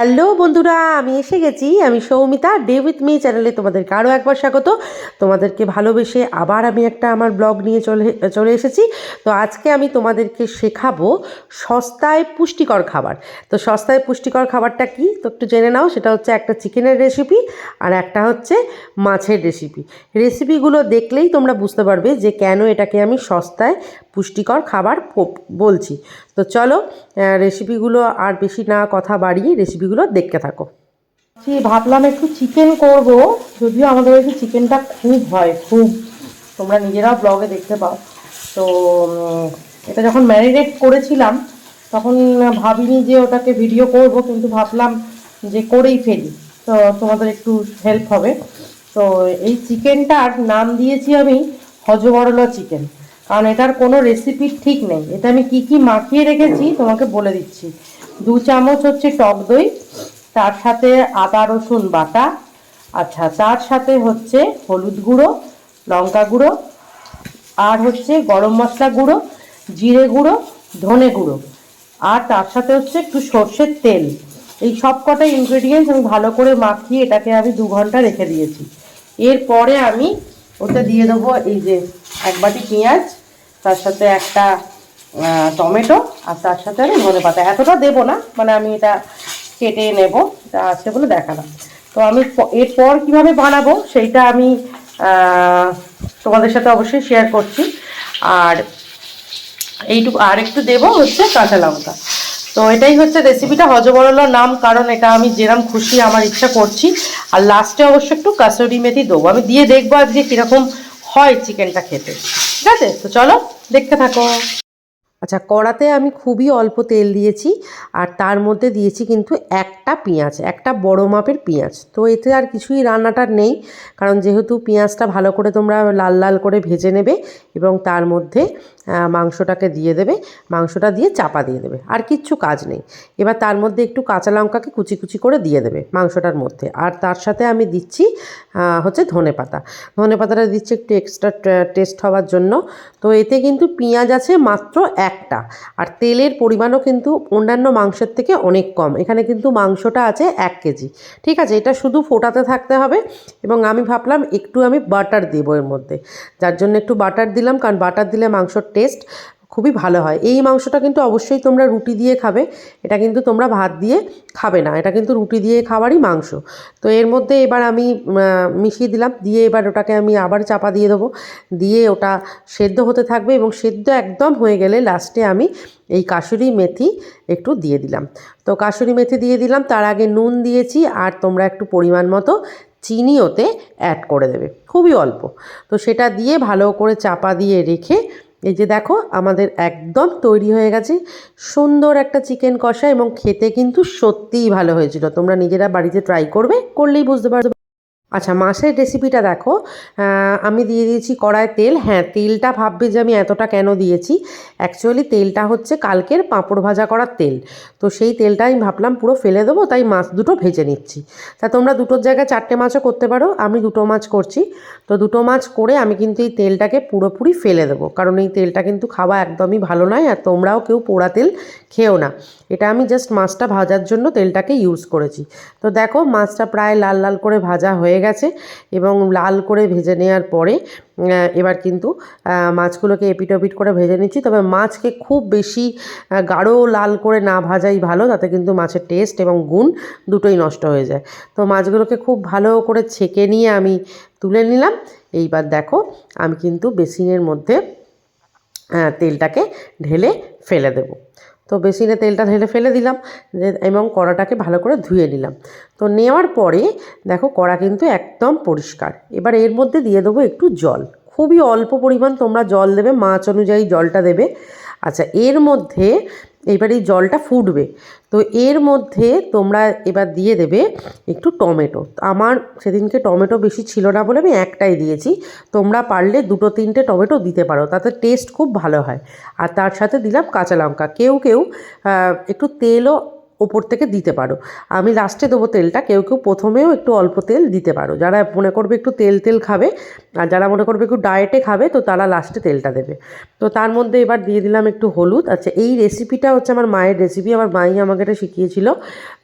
Hello বন্ধুরা, আমি এসে গেছি। আমি সৌমিতা ডে উইথ মি চ্যানেলে তোমাদেরকে আরও একবার স্বাগত। তোমাদেরকে ভালোবেসে আবার আমি একটা আমার ব্লগ নিয়ে চলে চলে এসেছি। তো আজকে আমি তোমাদেরকে শেখাবো সস্তায় পুষ্টিকর খাবার। তো সস্তায় পুষ্টিকর খাবারটা কি? তো একটু জেনে নাও, সেটা হচ্ছে একটা চিকেনের রেসিপি আর একটা হচ্ছে মাছের রেসিপি রেসিপিগুলো দেখলেই তোমরা বুঝতে পারবে যে কেন এটাকে আমি সস্তায় পুষ্টিকর খাবার বলছি। তো চলো রেসিপিগুলো আর বেশি না কথা বাড়িয়ে রেসিপিগুলো দেখতে থাকো। ভাবলাম একটু চিকেন করব, যদিও আমাদের বাড়িতে চিকেনটা খুব হয়, খুব। তোমরা নিজেরা ব্লগে দেখতে পাও। তো এটা যখন ম্যারিনেট করেছিলাম, তখন ভাবিনি যে ওটাকে ভিডিও করব, কিন্তু ভাবলাম যে করেই ফেলি। তো, তোমাদের একটু হেল্প হবে। তো, এই চিকেনটার নাম দিয়েছি আমি হজবরলা চিকেন কারণ এটার কোনো রেসিপি ঠিক নেই। এটা আমি কি কি মাখিয়ে রেখেছি তোমাকে বলে দিচ্ছি। দু চামচ হচ্ছে টক দই, তার সাথে আদা, রসুন বাটা আচ্ছা তার সাথে হচ্ছে হলুদ গুঁড়ো, লঙ্কা গুঁড়ো, আর হচ্ছে গরম মশলা গুঁড়ো, জিরে গুঁড়ো, ধনে গুঁড়ো, আর তার সাথে হচ্ছে একটু সর্ষের তেল। এই সব কটা ইনগ্রেডিয়েন্টস আমি ভালো করে মাখিয়ে এটাকে আমি দু ঘণ্টা রেখে দিয়েছি। এরপরে আমি ওটা দিয়ে দেবো এই যে এক বাটি পেঁয়াজ তার সাথে একটা টমেটো আর তার সাথে আমি ধনে পাতা। এতটা দেবো না মানে আমি এটা কেটে নেব এটা আছে বলে দেখালাম। তো আমি এরপর কীভাবে বানাবো সেইটা আমি তোমাদের সাথে অবশ্যই শেয়ার করছি। আর এইটুকু, আর একটু দেবো হচ্ছে কাঁচা লঙ্কা। তো এটাই হচ্ছে রেসিপিটা হজবরলার নাম, কারণ এটা আমি যেরকম খুশি আমার ইচ্ছা করছি। আর লাস্টে অবশ্য একটু কাসুরি মেথি দেবো। আমি দিয়ে দেখব আজকে কীরকম হয় চিকেনটা খেতে। ঠিক আছে? তো চলো দেখতে থাকো। আচ্ছা কড়াতে আমি খুবই অল্প তেল দিয়েছি আর তার মধ্যে দিয়েছি কিন্তু একটা পেঁয়াজ, একটা বড় মাপের পেঁয়াজ। তো এতে আর কিছুই রান্নাটার নেই, কারণ যেহেতু পেঁয়াজটা ভালো করে তোমরা লাল লাল করে ভেজে নেবে এবং তার মধ্যে মাংসটাকে দিয়ে দেবে, মাংসটা দিয়ে চাপা দিয়ে দেবে, আর কিচ্ছু কাজ নেই। এবার তার মধ্যে একটু কাঁচা লঙ্কাকে কুচি কুচি করে দিয়ে দেবে মাংসটার মধ্যে। আর তার সাথে আমি দিচ্ছি হচ্ছে ধনে পাতা। ধনে পাতাটা দিচ্ছি একটু এক্সট্রা টেস্ট হওয়ার জন্য। তো এতে কিন্তু পেঁয়াজ আছে মাত্র একটা। আর তেলের পরিমাণও কিন্তু অন্যান্য মাংসের থেকে অনেক কম। এখানে কিন্তু মাংসটা আছে এক কেজি। ঠিক আছে, এটা শুধু ফোটাতে থাকতে হবে এবং আমি ভাবলাম একটু আমি বাটার দেবো এর মধ্যে। যার জন্য একটু বাটার দিলাম, কারণ বাটার দিলে মাংসর টেস্ট খুবই ভালো হয়। এই মাংসটা কিন্তু অবশ্যই তোমরা রুটি দিয়ে খাবে। এটা কিন্তু তোমরা ভাত দিয়ে খাবে না। এটা কিন্তু রুটি দিয়ে খাবারই মাংস। তো এর মধ্যে এবার আমি মিশিয়ে দিলাম। দিয়ে এবার ওটাকে আমি আবার চাপা দিয়ে দেবো। দিয়ে ওটা সেদ্ধ হতে থাকবে এবং সেদ্ধ একদম হয়ে গেলে লাস্টে আমি এই কাসুরি মেথি একটু দিয়ে দিলাম। তো কাসুরি মেথি দিয়ে দিলাম। তার আগে নুন দিয়েছি আর তোমরা একটু পরিমাণ মতো চিনি ওতে অ্যাড করে দেবে। খুবই অল্প। তো সেটা দিয়ে ভালো করে চাপা দিয়ে রেখে এই যে দেখো, আমাদের একদম তৈরি হয়ে গেছে। সুন্দর একটা চিকেন কষা এবং খেতে কিন্তু সত্যিই ভালো হয়েছিল। তোমরা নিজেরা বাড়িতে ট্রাই করবে, করলেই বুঝতে পারবে। আচ্ছা মাছের রেসিপিটা দেখো। আমি দিয়ে দিয়েছি কড়ায় তেল। হ্যাঁ তেলটা ভাববে যে আমি এতটা কেন দিয়েছি। অ্যাকচুয়ালি তেলটা হচ্ছে কালকের পাঁপড় ভাজা করার তেল। তো সেই তেলটা আমি ভাবলাম পুরো ফেলে দেবো, তাই মাছ দুটো ভেজে নিচ্ছি। তা তোমরা দুটোর জায়গায় চারটে মাছও করতে পারো, আমি দুটো মাছ করছি। তো দুটো মাছ করে আমি কিন্তু এই তেলটাকে পুরোপুরি ফেলে দেবো। কারণ এই তেলটা কিন্তু খাওয়া একদমই ভালো নয়, আর তোমরাও কেউ পোড়া তেল খেও না। এটা আমি জাস্ট মাছটা ভাজার জন্য তেলটাকে ইউজ করেছি। তো দেখো, মাছটা প্রায় লাল লাল করে ভাজা হয়ে গেছে এবং লাল করে ভেজে নেওয়ার পরে এবার কিন্তু মাছগুলোকে এপিট ওপিট করে ভেজে নিচ্ছি। তবে মাছকে খুব বেশি গাঢ় লাল করে না ভাজাই ভালো, তাতে কিন্তু মাছের টেস্ট এবং গুণ দুটোই নষ্ট হয়ে যায়। তো মাছগুলোকে খুব ভালো করে ছেঁকে নিয়ে আমি তুলে নিলাম। এইবার দেখো, আমি কিন্তু বেসিনের মধ্যে তেলটাকে ঢেলে ফেলে দেবো। তো বেসিনে তেলটা ঢেলে ফেলে দিলাম এবং কড়াটাকে ভালো করে ধুয়ে নিলাম। তো নেওয়ার পরে দেখো কড়া কিন্তু একদম পরিষ্কার। এবার এর মধ্যে দিয়ে দেবো একটু জল। খুবই অল্প পরিমাণ তোমরা জল দেবে, মাছ অনুযায়ী জলটা দেবে। আচ্ছা এর মধ্যে এবার এই জলটা ফুটবে। তো এর মধ্যে তোমরা এবার দিয়ে দেবে একটু টমেটো। আমার সেদিনকে টমেটো বেশি ছিল না বলে আমি একটাই দিয়েছি। তোমরা পারলে দুটো তিনটে টমেটো দিতে পারো, তাতে টেস্ট খুব ভালো হয়। আর তার সাথে দিলাম কাঁচা লঙ্কা। কেউ কেউ একটু তেলও ওপর থেকে দিতে পারো। আমি লাস্টে দেবো তেলটা, কেউ কেউ প্রথমেও একটু অল্প তেল দিতে পারো। যারা মনে করবে একটু তেল তেল খাবে, আর যারা মনে করবে একটু ডায়েটে খাবে, তো তারা লাস্টে তেলটা দেবে। তো তার মধ্যে এবার দিয়ে দিলাম একটু হলুদ। আচ্ছা এই রেসিপিটা হচ্ছে আমার মায়ের রেসিপি আমার মাই আমাকে এটা শিখিয়েছিল।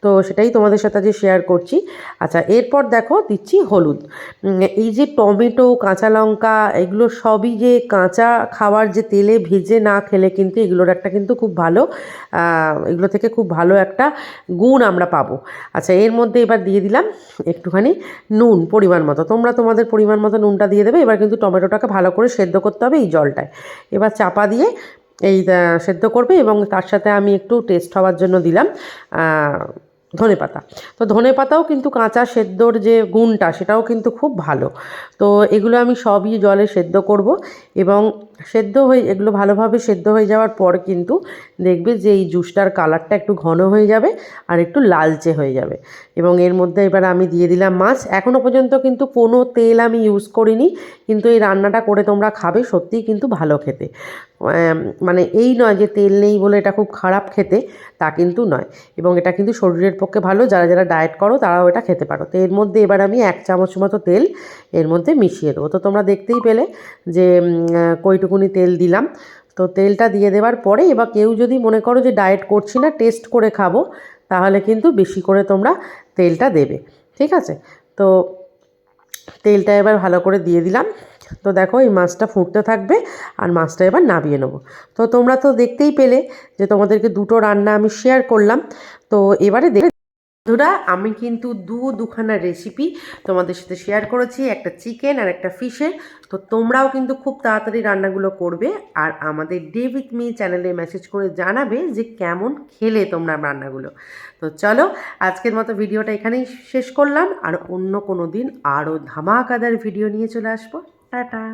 তো সেটাই তোমাদের সাথে আজকে শেয়ার করছি। আচ্ছা এরপর দেখো দিচ্ছি হলুদ। এই যে টমেটো, কাঁচা লঙ্কা, এগুলো সবই যে কাঁচা খাবার যে তেলে ভেজে না খেলে কিন্তু এগুলোর একটা কিন্তু খুব ভালো এগুলো থেকে খুব ভালো একটা গুণ আমরা পাবো। আচ্ছা এর মধ্যে এবার দিয়ে দিলাম একটুখানি নুন পরিমাণ মতো। তোমরা তোমাদের পরিমাণ মতো নুনটা দিয়ে দেবে। এবার কিন্তু টমেটোটাকে ভালো করে সেদ্ধ করতে হবে এই জলটায়। এবার চাপা দিয়ে এই সেদ্ধ করবে এবং তার সাথে আমি একটু টেস্ট হওয়ার জন্য দিলাম ধনে পাতা। তো ধনে পাতাও কিন্তু কাঁচা সেদ্ধর যে গুণটা সেটাও কিন্তু খুব ভালো। তো এগুলো আমি সবই জলে সেদ্ধ করব এবং সেদ্ধ হয়ে এগুলো ভালোভাবে সেদ্ধ হয়ে যাওয়ার পর কিন্তু দেখবে যে এই জুসটার কালারটা একটু ঘন হয়ে যাবে আর একটু লালচে হয়ে যাবে। এবং এর মধ্যে এবার আমি দিয়ে দিলাম মাছ। এখনও পর্যন্ত কিন্তু কোনো তেল আমি ইউজ করিনি কিন্তু এই রান্নাটা করে তোমরা খাবে সত্যিই কিন্তু ভালো খেতে। মানে এই নয় যে তেল নেই বলে এটা খুব খারাপ খেতে তা কিন্তু নয়। এবং এটা কিন্তু শরীরের পক্ষে ভালো যারা যারা ডায়েট করো তারাও এটা খেতে পারো। তো এর মধ্যে এবার আমি এক চামচ মতো তেল এর মধ্যে মিশিয়ে দেবো। তো তোমরা দেখতেই পেলে যে উম, কইটুকুনি তেল দিলাম। তো তেলটা দিয়ে দেওয়ার পরে এবার কেউ যদি মনে করো যে ডায়েট করছি না টেস্ট করে খাব, তাহলে কিন্তু বেশি করে তোমরা তেলটা দেবে। ঠিক আছে? তো তেলটা এবার ভালো করে দিয়ে দিলাম। তো দেখো এই মাছটা ফুটতে থাকবে আর মাছটা এবার নামিয়ে নেব। তো তোমরা তো দেখতেই পেলে যে তোমাদেরকে দুটো রান্না আমি শেয়ার করলাম। তো এবারে দেখ বন্ধুরা, আমি কিন্তু দু দুখানা রেসিপি তোমাদের সাথে শেয়ার করেছি, একটা চিকেন আর একটা ফিশের তো তোমরাও কিন্তু খুব তাড়াতাড়ি রান্নাগুলো করবে আর আমাদের ডে উইথ মি চ্যানেলে মেসেজ করে জানাবে যে কেমন খেলে তোমরা রান্নাগুলো। তো চলো, আজকের মতো ভিডিওটা এখানেই শেষ করলাম আর অন্য কোনো দিন আরও ধামাকাদার ভিডিও নিয়ে চলে আসব। টাটা!